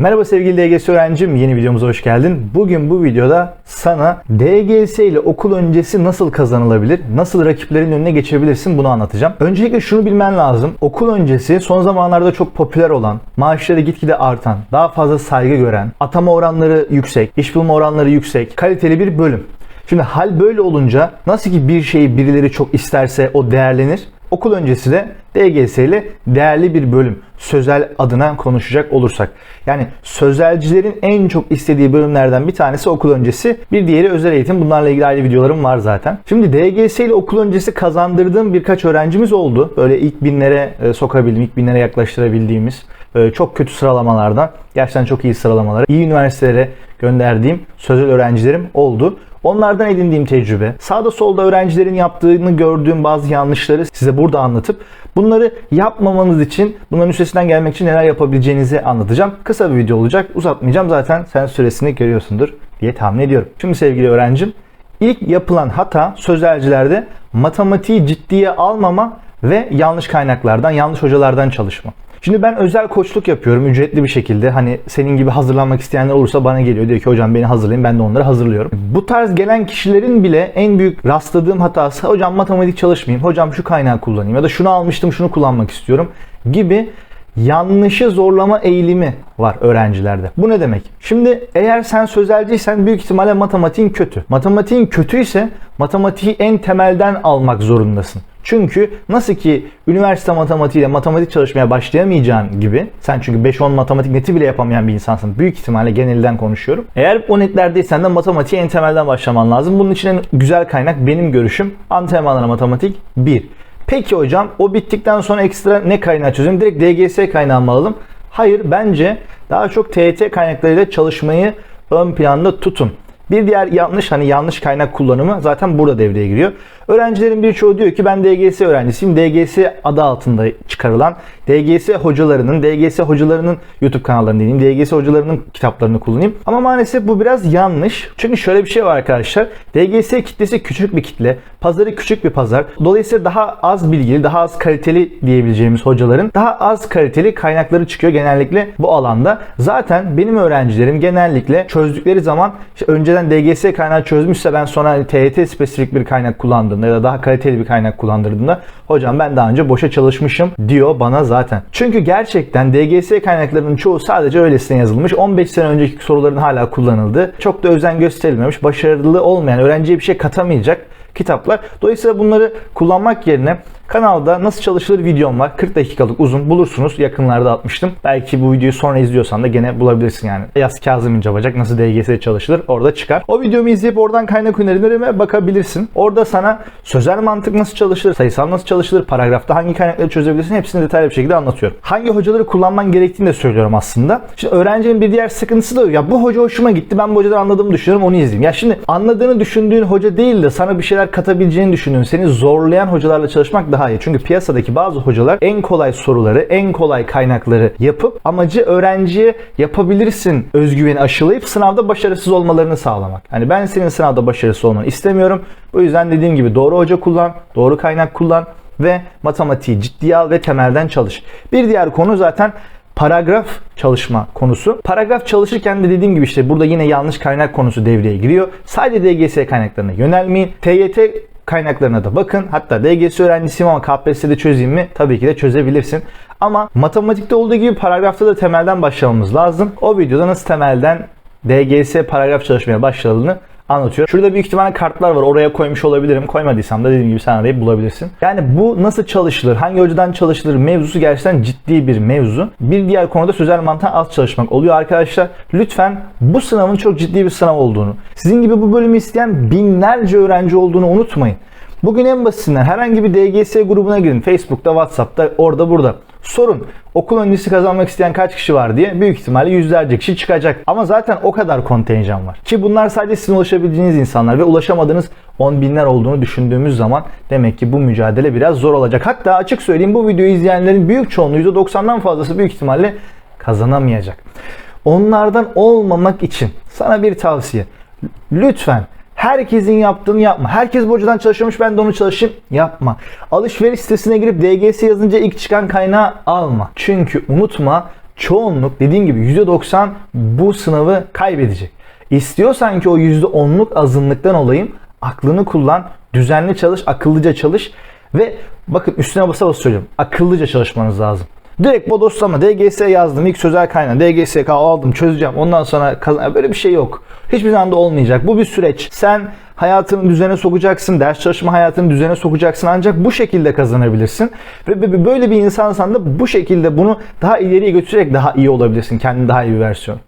Merhaba sevgili DGS öğrencim, yeni videomuza hoş geldin. Bugün bu videoda sana DGS ile okul öncesi nasıl kazanılabilir, nasıl rakiplerin önüne geçebilirsin bunu anlatacağım. Öncelikle şunu bilmen lazım. Okul öncesi son zamanlarda çok popüler olan, maaşları gitgide artan, daha fazla saygı gören, atama oranları yüksek, iş bulma oranları yüksek, kaliteli bir bölüm. Şimdi hal böyle olunca nasıl ki bir şeyi birileri çok isterse o değerlenir. Okul öncesi de DGS ile değerli bir bölüm. Sözel adına konuşacak olursak. Yani sözelcilerin en çok istediği bölümlerden bir tanesi okul öncesi. Bir diğeri özel eğitim. Bunlarla ilgili ayrı videolarım var zaten. Şimdi DGS ile okul öncesi kazandırdığım birkaç öğrencimiz oldu. Böyle ilk binlere e, sokabildiğim, ilk binlere yaklaştırabildiğimiz e, çok kötü sıralamalardan gerçekten çok iyi sıralamalara, iyi üniversitelere gönderdiğim sözel öğrencilerim oldu. Onlardan edindiğim tecrübe, sağda solda öğrencilerin yaptığını gördüğüm bazı yanlışları size burada anlatıp bunları yapmamanız için, bunların üstesinden gelmek için neler yapabileceğinizi anlatacağım. Kısa bir video olacak, uzatmayacağım zaten sen süresini görüyorsundur diye tahmin ediyorum. Şimdi sevgili öğrencim, ilk yapılan hata sözelcilerde matematiği ciddiye almama ve yanlış kaynaklardan, yanlış hocalardan çalışma. Şimdi ben özel koçluk yapıyorum ücretli bir şekilde. Hani senin gibi hazırlanmak isteyenler olursa bana geliyor. Diyor ki hocam beni hazırlayın ben de onları hazırlıyorum. Bu tarz gelen kişilerin bile en büyük rastladığım hatası hocam matematik çalışmayayım. Hocam şu kaynağı kullanayım ya da şunu almıştım şunu kullanmak istiyorum gibi yanlışı zorlama eğilimi var öğrencilerde. Bu ne demek? Şimdi eğer sen sözelciysen büyük ihtimalle matematiğin kötü. Matematiğin kötüyse matematiği en temelden almak zorundasın. Çünkü nasıl ki üniversite matematiğiyle matematik çalışmaya başlayamayacağın gibi sen çünkü 5-10 matematik neti bile yapamayan bir insansın. Büyük ihtimalle genelden konuşuyorum. Eğer o netlerdeysen de matematiğe en temelden başlaman lazım. Bunun için en güzel kaynak benim görüşüm antrenmanlara matematik 1. Peki hocam o bittikten sonra ekstra ne kaynağı çözeyim? Direkt DGS kaynağı mı alalım? Hayır bence daha çok TET kaynaklarıyla çalışmayı ön planda tutun. Bir diğer yanlış hani yanlış kaynak kullanımı zaten burada devreye giriyor. Öğrencilerin birçoğu diyor ki ben DGS öğrencisiyim. DGS adı altında çıkarılan DGS hocalarının, DGS hocalarının YouTube kanallarını dinleyeyim. DGS hocalarının kitaplarını kullanayım. Ama maalesef bu biraz yanlış. Çünkü şöyle bir şey var arkadaşlar. DGS kitlesi küçük bir kitle. Pazarı küçük bir pazar. Dolayısıyla daha az bilgili, daha az kaliteli diyebileceğimiz hocaların daha az kaliteli kaynakları çıkıyor genellikle bu alanda. Zaten benim öğrencilerim genellikle çözdükleri zaman işte önceden DGS kaynağı çözmüşse ben sonra TYT spesifik bir kaynak kullandığımda ya da daha kaliteli bir kaynak kullandırdığımda hocam ben daha önce boşa çalışmışım diyor bana zaten. Çünkü gerçekten DGS kaynaklarının çoğu sadece öylesine yazılmış. 15 sene önceki soruların hala kullanıldığı, çok da özen gösterilmemiş, başarılı olmayan, öğrenciye bir şey katamayacak kitaplar. Dolayısıyla bunları kullanmak yerine kanalda nasıl çalışılır videom var. 40 dakikalık uzun bulursunuz. Yakınlarda atmıştım. Belki bu videoyu sonra izliyorsan da gene bulabilirsin yani. Yaz Kazım İnce Bacak nasıl DGS çalışılır orada çıkar. O videomu izleyip oradan kaynak önerilerime bakabilirsin. Orada sana sözel mantık nasıl çalışılır, sayısal nasıl çalışılır, paragrafta hangi kaynakları çözebilirsin hepsini detaylı bir şekilde anlatıyorum. Hangi hocaları kullanman gerektiğini de söylüyorum aslında. Şimdi öğrencinin bir diğer sıkıntısı da ya bu hoca hoşuma gitti ben bu hocadan anladığımı düşünüyorum onu izleyeyim. Ya şimdi anladığını düşündüğün hoca değil de sana bir şeyler katabileceğini düşündüğün seni zorlayan hocalarla çalışmak daha iyi. Çünkü piyasadaki bazı hocalar en kolay soruları, en kolay kaynakları yapıp amacı öğrenciye yapabilirsin özgüveni aşılayıp sınavda başarısız olmalarını sağlamak. Hani ben senin sınavda başarısız olmanı istemiyorum. Bu yüzden dediğim gibi doğru hoca kullan, doğru kaynak kullan ve matematiği ciddiye al ve temelden çalış. Bir diğer konu zaten paragraf çalışma konusu. Paragraf çalışırken de dediğim gibi işte burada yine yanlış kaynak konusu devreye giriyor. Sadece DGS kaynaklarına yönelmeyin. TYT kaynaklarına da bakın. Hatta DGS öğrencisiyim ama KPSS'de çözeyim mi? Tabii ki de çözebilirsin. Ama matematikte olduğu gibi paragrafta da temelden başlamamız lazım. O videoda nasıl temelden DGS paragraf çalışmaya başladığını anlatıyorum. Şurada büyük ihtimalle kartlar var. Oraya koymuş olabilirim. Koymadıysam da dediğim gibi sen arayıp bulabilirsin. Yani bu nasıl çalışılır? Hangi hocadan çalışılır? Mevzusu gerçekten ciddi bir mevzu. Bir diğer konuda sözel mantığa az çalışmak oluyor arkadaşlar. Lütfen bu sınavın çok ciddi bir sınav olduğunu, sizin gibi bu bölümü isteyen binlerce öğrenci olduğunu unutmayın. Bugün en basitinden herhangi bir DGS grubuna girin. Facebook'ta, WhatsApp'ta, orada burada. Sorun okul öncesi kazanmak isteyen kaç kişi var diye büyük ihtimalle yüzlerce kişi çıkacak. Ama zaten o kadar kontenjan var. Ki bunlar sadece sizin ulaşabileceğiniz insanlar ve ulaşamadığınız on binler olduğunu düşündüğümüz zaman demek ki bu mücadele biraz zor olacak. Hatta açık söyleyeyim bu videoyu izleyenlerin büyük çoğunluğu %90'dan fazlası büyük ihtimalle kazanamayacak. Onlardan olmamak için sana bir tavsiye. Lütfen Herkesin yaptığını yapma. Herkes bu hocadan çalışıyormuş ben de onu çalışayım. Yapma. Alışveriş sitesine girip DGS yazınca ilk çıkan kaynağı alma. Çünkü unutma çoğunluk dediğim gibi %90 bu sınavı kaybedecek. İstiyorsan ki o %10'luk azınlıktan olayım aklını kullan, düzenli çalış, akıllıca çalış ve bakın üstüne basa basa söylüyorum. Akıllıca çalışmanız lazım. Direkt bodoslama DGS yazdım ilk sözel kaynağı DGS aldım çözeceğim ondan sonra kazan böyle bir şey yok. Hiçbir zaman da olmayacak. Bu bir süreç. Sen hayatını düzene sokacaksın, ders çalışma hayatını düzene sokacaksın ancak bu şekilde kazanabilirsin. Ve böyle bir insansan da bu şekilde bunu daha ileriye götürerek daha iyi olabilirsin. Kendin daha iyi bir versiyon.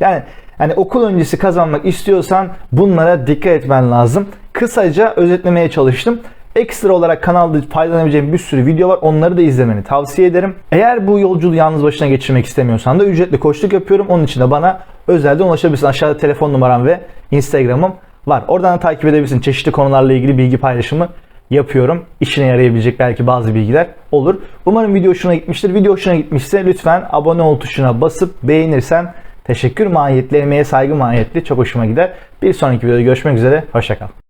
Yani yani okul öncesi kazanmak istiyorsan bunlara dikkat etmen lazım. Kısaca özetlemeye çalıştım. Ekstra olarak kanalda faydalanabileceğim bir sürü video var. Onları da izlemeni tavsiye ederim. Eğer bu yolculuğu yalnız başına geçirmek istemiyorsan da ücretli koçluk yapıyorum. Onun için de bana özelden ulaşabilirsin. Aşağıda telefon numaram ve Instagram'ım var. Oradan da takip edebilirsin. Çeşitli konularla ilgili bilgi paylaşımı yapıyorum. İşine yarayabilecek belki bazı bilgiler olur. Umarım video hoşuna gitmiştir. Video hoşuna gitmişse lütfen abone ol tuşuna basıp beğenirsen teşekkür mahiyetli, emeğe saygı mahiyetli çok hoşuma gider. Bir sonraki videoda görüşmek üzere. Hoşçakal.